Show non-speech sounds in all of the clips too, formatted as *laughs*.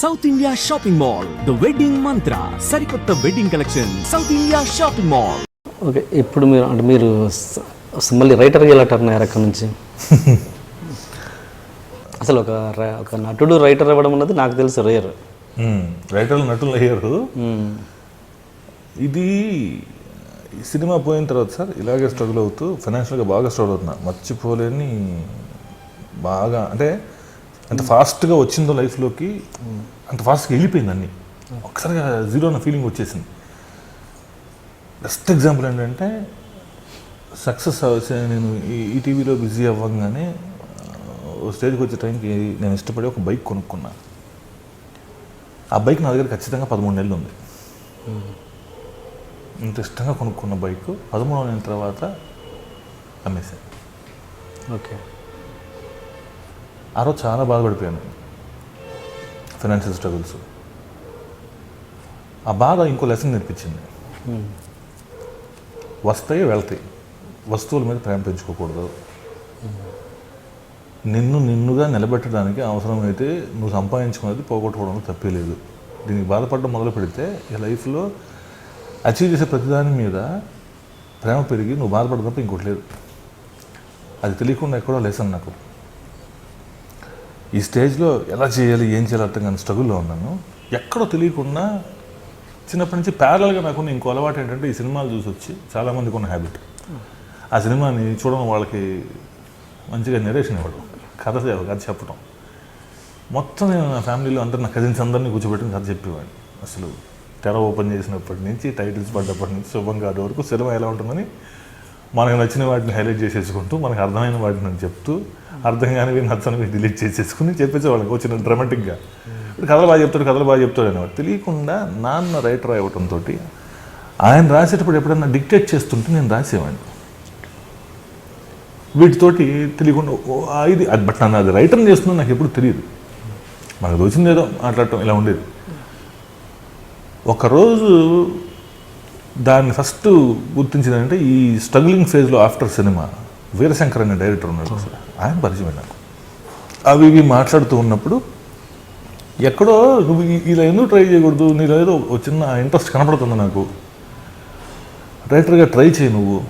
South India shopping mall the wedding mantra సరికొత్త wedding collection south India shopping mall okay ఇప్పుడు మీరు అంటే మీరు మళ్ళీ రైటర్గా ఎలా టర్న్ అయ్యారు అక్కడ నుంచి? *laughs* అసలు ఒక ర- ఒక నటుడు రైటర్ అవ్వడం అన్నది నాకు తెలిసి రేర్. రైటర్లు నటులు అయ్యారు. ఇది ఈ సినిమా పోయిన తర్వాత సార్ ఇలాగే స్ట్రగుల్ అవుతూ ఫైనాన్షియల్గా బాగా స్ట్రగుల్ అవుతున్నా. మర్చిపోలేని బాగా అంటే అంత ఫాస్ట్గా వచ్చిందో లైఫ్లోకి అంత ఫాస్ట్గా వెళ్ళిపోయింది అన్నీ. ఒకసారిగా జీరో అన్న ఫీలింగ్ వచ్చేసింది. బెస్ట్ ఎగ్జాంపుల్ ఏంటంటే సక్సెస్ నేను ఈ- టీవీలో బిజీ అవ్వగానే ఓ స్టేజ్కి వచ్చే టైంకి నేను ఇష్టపడి ఒక బైక్ కొనుక్కున్నాను ఆ బైక్ నా దగ్గర ఖచ్చితంగా పదమూడు నెలలు ఉంది. ఇంత ఇష్టంగా కొనుక్కున్న బైక్ పదమూడవ నెలల తర్వాత అమ్మేశాను ఓకే. ఆ రోజు చాలా బాధపడిపోయాను. ఫైనాన్షియల్ స్ట్రగుల్స్ ఆ బాధ ఇంకో లెసన్ నేర్పించింది. వస్తాయి వెళ్తాయి. వస్తువుల మీద ప్రేమ పెంచుకోకూడదు. నిన్ను నిన్నుగా నిలబెట్టడానికి అవసరమైతే నువ్వు సంపాదించుకున్నది పోగొట్టుకోవడంలో తప్పే లేదు. దీనికి బాధపడడం మొదలు పెడితే ఈ లైఫ్లో అచీవ్ చేసే ప్రతిదాని మీద ప్రేమ పెరిగి నువ్వు బాధపడడం తప్ప ఇంకోటి లేదు. అది తెలియకుండా ఎక్కడో లెసన్ నాకు. ఈ స్టేజ్లో ఎలా చేయాలి ఏం చేయాలి అర్థం కానీ స్ట్రగుల్లో ఉన్నాను. ఎక్కడో తెలియకుండా చిన్నప్పటి నుంచి ప్యారల్గా నాకున్న ఇంకో అలవాటు ఏంటంటే ఈ సినిమాలు చూసి వచ్చి చాలామందికి ఉన్న హ్యాబిట్. ఆ సినిమాని చూడడం వాళ్ళకి మంచిగా నెరేషన్ ఇవ్వడం కథ చే- కథ చెప్పడం మొత్తం నేను నా ఫ్యామిలీలో అందరు నా కజిన్స్ అందరినీ కూర్చోబెట్టుకుని కథ చెప్పేవాడిని. అసలు తెర ఓపెన్ చేసినప్పటి నుంచి టైటిల్స్ పడ్డప్పటి నుంచి శుభం కార్డు వరకు సినిమా ఎలా ఉంటుందని మనకు నచ్చిన వాటిని హైలైట్ చేసేసుకుంటూ మనకు అర్థమైన వాటిని నేను చెప్తూ అర్థం కానివి నచ్చనివి డిలీట్ చేసేసుకుని చెప్పేసేవాళ్ళకి వచ్చిన డ్రామాటిక్గా ఇప్పుడు కథలు బాగా చెప్తాడు కథలు బాగా చెప్తాడు అనేవాడు. తెలియకుండా నాన్న రైటర్ అవ్వటంతో ఆయన రాసేటప్పుడు ఎప్పుడైనా డిక్టేట్ చేస్తుంటే నేను రాసేవాడిని. వీటితోటి తెలియకుండా ఓ, ఇది అది బట్ నన్ను అది రైటర్ చేస్తున్నా నాకు ఎప్పుడు తెలియదు. మనకు తోచింది ఏదో మాట్లాడటం ఇలా ఉండేది. ఒకరోజు దాన్ని ఫస్ట్ గుర్తించిందంటే ఈ స్ట్రగ్లింగ్ ఫేజ్లో ఆఫ్టర్ సినిమా వీరశంకర్ అనే డైరెక్టర్ ఉన్నాడు. ఆయన పరిచయం నాకు. అవి ఇవి మాట్లాడుతూ ఉన్నప్పుడు ఎక్కడో నువ్వు ఇలా ఎందుకు ట్రై చేయకూడదు? నీలో ఏదో ఒక చిన్న ఇంట్రెస్ట్ కనపడుతుంది నాకు. రైటర్గా ట్రై చేయి నువ్వు.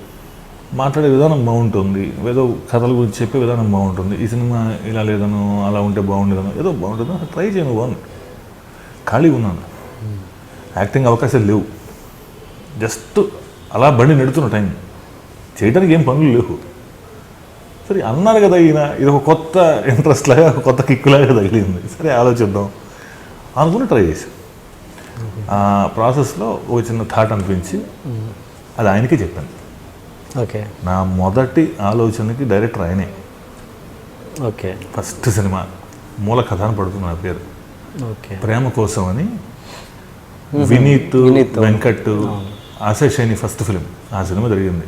మాట్లాడే విధానం బాగుంటుంది. ఏదో కథల గురించి చెప్పే విధానం బాగుంటుంది. ఈ సినిమా ఇలా లేదను అలా ఉంటే బాగుండేదను ఏదో బాగుంటుందో. ట్రై చేయి నువ్వు అని ఖాళీగా ఉన్నాను. యాక్టింగ్ అవకాశాలు లేవు. జస్ట్ అలా బండి నెడుతున్న టైం. చేయడానికి ఏం పనులు లేవు. సరే అన్నారు కదా ఈయన ఇది ఒక కొత్త ఇంట్రెస్ట్ లాగా ఒక కొత్త కిక్ లాగా తగిలింది. సరే ఆలోచిద్దాం అనుకుని ట్రై చేసి ఆ ప్రాసెస్లో ఒక చిన్న థాట్ అనిపించి అది ఆయనకే చెప్పాను. ఓకే. నా మొదటి ఆలోచనకి డైరెక్టర్ ఆయనే. ఓకే. ఫస్ట్ సినిమా మూల కథ అని పడుతుంది నా పేరు. ఓకే. ప్రేమ కోసం అని వినీత్. వెంకట్ ఆశయశైని ఫస్ట్ ఫిలిం. ఆ సినిమా జరిగింది.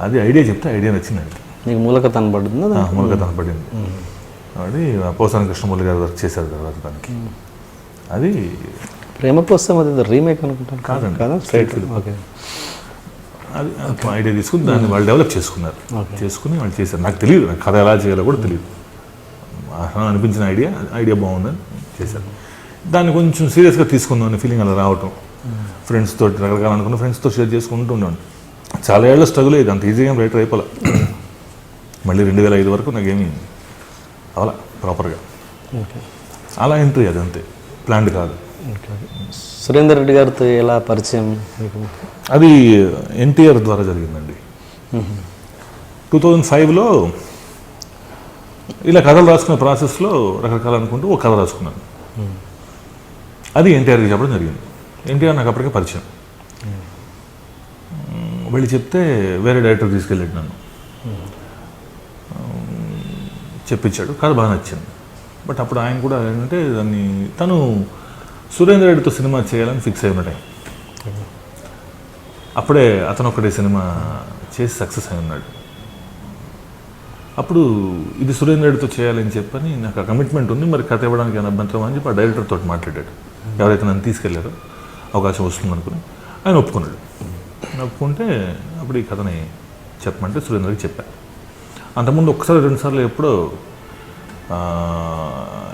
అది ఐడియా చెప్తే ఐడియా నచ్చిందండి. నీకు మూలకత అనబడుతుందా ఆ, మూల కథ అని పడింది అది పోసాని కృష్ణమూర్తి గారు వర్క్ చేశారు తర్వాత దానికి. అది ప్రేమ కోసం అది రీమేక్ అనుకుంటాను. కాదండి. కాదా? Straight okay. అది ఐడియా తీసుకుని దాన్ని వాళ్ళు డెవలప్ చేసుకున్నారు. చేసుకుని వాళ్ళు చేశారు. నాకు తెలియదు నాకు కథ ఎలా చేయాలో కూడా తెలియదు. అనిపించిన ఐడియా ఐడియా బాగుందని చేశారు. దాన్ని కొంచెం సీరియస్గా తీసుకుందాం అనే ఫీలింగ్ అలా రావటం. ఫ్రెండ్స్ తోటి రకరకాల అనుకున్న ఫ్రెండ్స్తో షేర్ చేసుకుంటూ ఉన్నాను చాలా ఏళ్ళ స్ట్రగుల్ అయ్యేది అంత ఈజీగా రైటర్ అయిపోలే మళ్ళీ రెండు వేల ఐదు వరకు నాకేమీ అవలా ప్రాపర్గా ఓకే. అలా ఎంట్రీ అది అంతే. ప్లాన్డ్ కాదు. సురేందర్ రెడ్డి గారితో ఎలా పరిచయం అది ఎన్టీఆర్ ద్వారా జరిగిందండి. టూ థౌజండ్ ఫైవ్లో ఇలా కథలు రాసుకునే ప్రాసెస్లో రకరకాలు అనుకుంటూ ఒక కథ రాసుకున్నాను. అది ఎన్టీఆర్కి చెప్పడం జరిగింది. ఎన్టీఆర్ నాకు అప్పటికే పరిచయం. వెళ్ళి చెప్తే వేరే డైరెక్టర్ తీసుకెళ్ళాడు నన్ను. చెప్పించాడు. కథ బాగా నచ్చింది. బట్ అప్పుడు ఆయన కూడా ఏంటంటే దాన్ని తను సురేంద్ర రెడ్డితో సినిమా చేయాలని ఫిక్స్ అయి ఉన్న టైం అప్పుడే అతను ఒకటే సినిమా చేసి సక్సెస్ అయి ఉన్నాడు. అప్పుడు ఇది సురేంద్ర రెడ్డితో చేయాలని చెప్పని నాకు ఆ కమిట్మెంట్ ఉంది మరి కథ ఇవ్వడానికి అభ్యంతరం అని చెప్పి ఆ డైరెక్టర్ తోటి మాట్లాడాడు ఎవరైతే నన్ను తీసుకెళ్ళారో అవకాశం వస్తుంది అనుకుని ఆయన ఒప్పుకున్నాడు. ఒప్పుకుంటే అప్పుడు ఈ కథని చెప్పమంటే సురేంద్రకి చెప్పాను అంతకుముందు ఒకసారి రెండుసార్లు ఎప్పుడో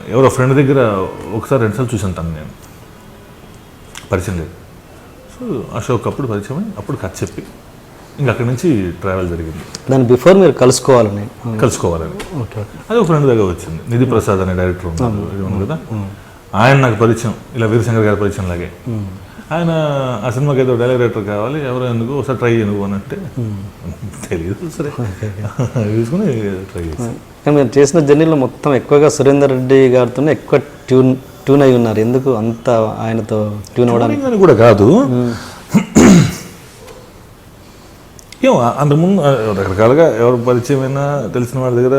ఎవరో ఫ్రెండ్ దగ్గర ఒకసారి రెండుసార్లు చూసాను తను నేను. పరిచయం లేదు. సో అశోక్ అప్పుడు పరిచయం అప్పుడు కథ చెప్పి ఇంక అక్కడి నుంచి ట్రావెల్ జరిగింది. దాని బిఫోర్ మీరు కలుసుకోవాలని. కలుసుకోవాలని. అది ఒక ఫ్రెండ్ దగ్గర వచ్చింది. నిధి ప్రసాద్ అనే డైరెక్టర్ ఉన్నారు కదా. ఆయన నాకు పరిచయం ఇలా వీరశంకర్ గారి పరిచయం లాగే. ఆయన ఆ సినిమాకి ఏదో డైరెక్టర్ కావాలి ఎవరో ఎందుకు ఒకసారి ట్రై చేయను అని అంటే తెలియదు సరే తీసుకుని ట్రై కానీ మీరు చేసిన జర్నీలో మొత్తం ఎక్కువగా సురేందర్ రెడ్డి గారితోనే ఎక్కువ ట్యూన్ ట్యూన్ అయి ఉన్నారు. ఎందుకు అంత ఆయనతో ట్యూన్ అవ్వడానికి కూడా కాదు. ఏమో అంతకుముందు రకరకాలుగా ఎవరు పరిచయమైనా తెలిసిన వాళ్ళ దగ్గర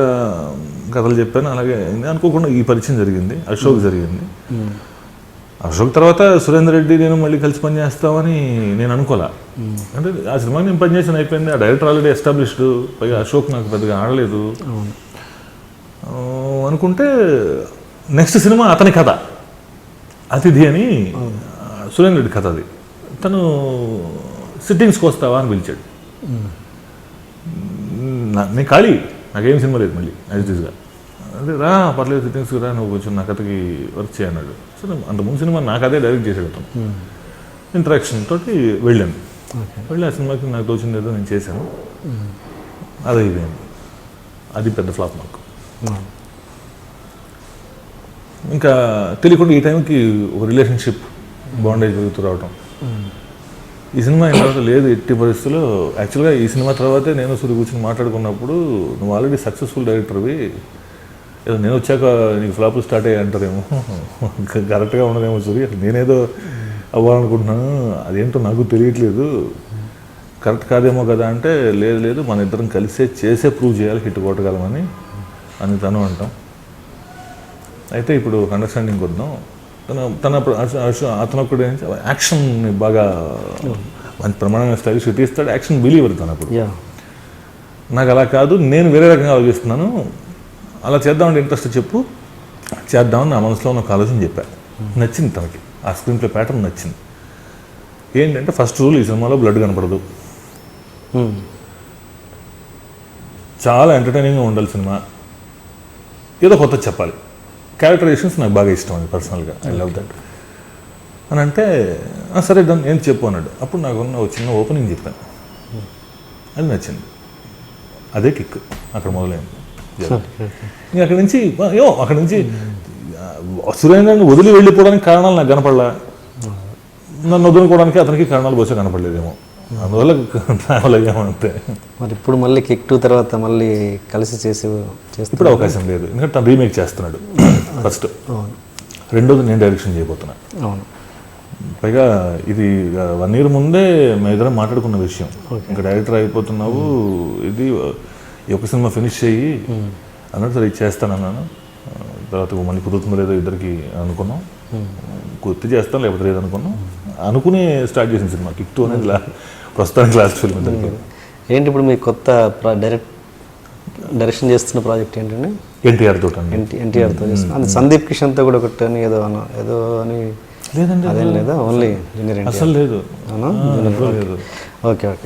కథలు చెప్పాను అలాగే. అనుకోకుండా ఈ పరిచయం జరిగింది అశోక్ జరిగింది. అశోక్ తర్వాత సురేందర్ రెడ్డి నేను మళ్ళీ కలిసి పనిచేస్తామని నేను అనుకోలే. అంటే ఆ సినిమా నేను పనిచేసిన అయిపోయింది. ఆ డైరెక్టర్ ఆల్రెడీ ఎస్టాబ్లిష్డ్. పైగా అశోక్ నాకు పెద్దగా ఆడలేదు. అనుకుంటే నెక్స్ట్ సినిమా అతని కథ. అతిథి అని సురేంద్ర రెడ్డి కథ అది. తను సిట్టింగ్స్కి వస్తావా అని పిలిచాడు. నేను ఖాళీ. నాకేం సినిమా లేదు మళ్ళీ యాజ్ ఇస్గా అదే రా పర్లేదు సిట్టింగ్స్కి రా నువ్వు కొంచెం నా కథకి వర్క్ చేయన్నాడు సరే అంత ముందు సినిమా నాకు అదే డైరెక్ట్ చేసాడు అతను ఇంటరాక్షన్ తోటి వెళ్ళాను. వెళ్ళి ఆ సినిమాకి నాకు తోచింది ఏదో నేను చేశాను. అది అయిపోయింది. అది పెద్ద ఫ్లాప్ నాకు ఇంకా తెలియకుండా ఈ టైంకి ఒక రిలేషన్షిప్ బాండేజ్ పెరుగుతూ రావటం. ఈ సినిమా అయిన తర్వాత లేదు ఎట్టి పరిస్థితుల్లో. యాక్చువల్గా ఈ సినిమా తర్వాతే నేను సూర్య కూర్చొని మాట్లాడుకున్నప్పుడు నువ్వు ఆల్రెడీ సక్సెస్ఫుల్ డైరెక్టర్వి ఏదో నేను వచ్చాక నీకు ఫ్లాపులు స్టార్ట్ అయ్యి అంటారేమో. కరెక్ట్గా ఉండదేమో సూర్య అసలు నేనేదో అవ్వాలనుకుంటున్నాను అదేంటో నాకు తెలియట్లేదు. కరెక్ట్ కాదేమో కదా అంటే లేదు లేదు మన ఇద్దరం కలిసే చేసే ప్రూవ్ చేయాలి హిట్ కొట్టగలమని అని తను అంటాం. అయితే ఇప్పుడు అండర్స్టాండింగ్ వద్దాం తన తన అతను ఒకటి యాక్షన్ బాగా మంచి ప్రమాణమైన స్టైలిష్ తీస్తాడు. యాక్షన్ బిలీవర్ తను అప్పుడు. నాకు అలా కాదు నేను వేరే రకంగా ఆలోచిస్తున్నాను. అలా చేద్దామంటే ఇంట్రెస్ట్ చెప్పు. చేద్దామని నా మనసులో ఉన్న ఒక ఆలోచన చెప్పా. నచ్చింది తనకి. ఆ స్క్రీన్ ప్లే ప్యాటర్న్ నచ్చింది. ఏంటంటే ఫస్ట్ రూల్ ఈ సినిమాలో బ్లడ్ కనపడదు. చాలా ఎంటర్టైనింగ్గా ఉండాలి సినిమా. ఏదో కొత్త చెప్పాలి. క్యారెక్టరైజేషన్స్ నాకు బాగా ఇష్టం అది పర్సనల్గా. ఐ లవ్ దట్ అని అంటే "ఆ, సరే డన్ ఏం చెప్పు అన్నాడు. అప్పుడు నాకు ఉన్న ఒక చిన్న ఓపెనింగ్ చెప్పాను. అది నచ్చింది. అదే కిక్ అక్కడ మొదలైంది. ఇంకా అక్కడి నుంచి ఏమో అక్కడి నుంచి సురేంద్రని వదిలి వెళ్ళిపోవడానికి కారణాలు నాకు కనపడలా. నన్ను వదులుకోవడానికి అతనికి కారణాలు బహుశా కనపడలేదేమో. అందువల్ల ట్రావెల్ మరి ఇప్పుడు మళ్ళీ కిక్ టూ తర్వాత మళ్ళీ కలిసి చేసి చేస్తే ఇప్పుడు అవకాశం లేదు. ఎందుకంటే తను రీమేక్ చేస్తున్నాడు. *coughs* ఫస్ట్. రెండోది నేను డైరెక్షన్ చేయబోతున్నా. అవును. పైగా ఇది వన్ ఇయర్ ముందే మేము ఇద్దరం మాట్లాడుకున్న విషయం. ఇంకా డైరెక్టర్ అయిపోతున్నావు ఇది ఈ ఒక సినిమా ఫినిష్ చెయ్యి అన్నట్టు సరే ఇది చేస్తానన్నాను తర్వాత మళ్ళీ కుదురుతుందో లేదో ఇద్దరికి అనుకున్నాం. గుర్తు చేస్తాం లేకపోతే లేదు అనుకున్నాం. అనుకుని స్టార్ట్ చేసిన సినిమా. కిక్ టూ అనేది ప్రస్తుతానికి లాస్ట్ ఫిల్మ్ ఇద్దరికి ఏంటి ఇప్పుడు మీ కొత్త డైరెక్ట్ డైరెక్షన్ చేస్తున్న ప్రాజెక్ట్ ఏంటండి? ఎన్టీఆర్ తోటి అండి. ఎన్టీ ఎన్టీఆర్తో చేస్తున్న. అది సందీప్ కిషన్తో కూడా ఒకటి అని ఏదో అన్న ఏదో అని లేదండి అదేం లేదా. Only junior NTR. అసలు లేదు. లేదు. Okay okay.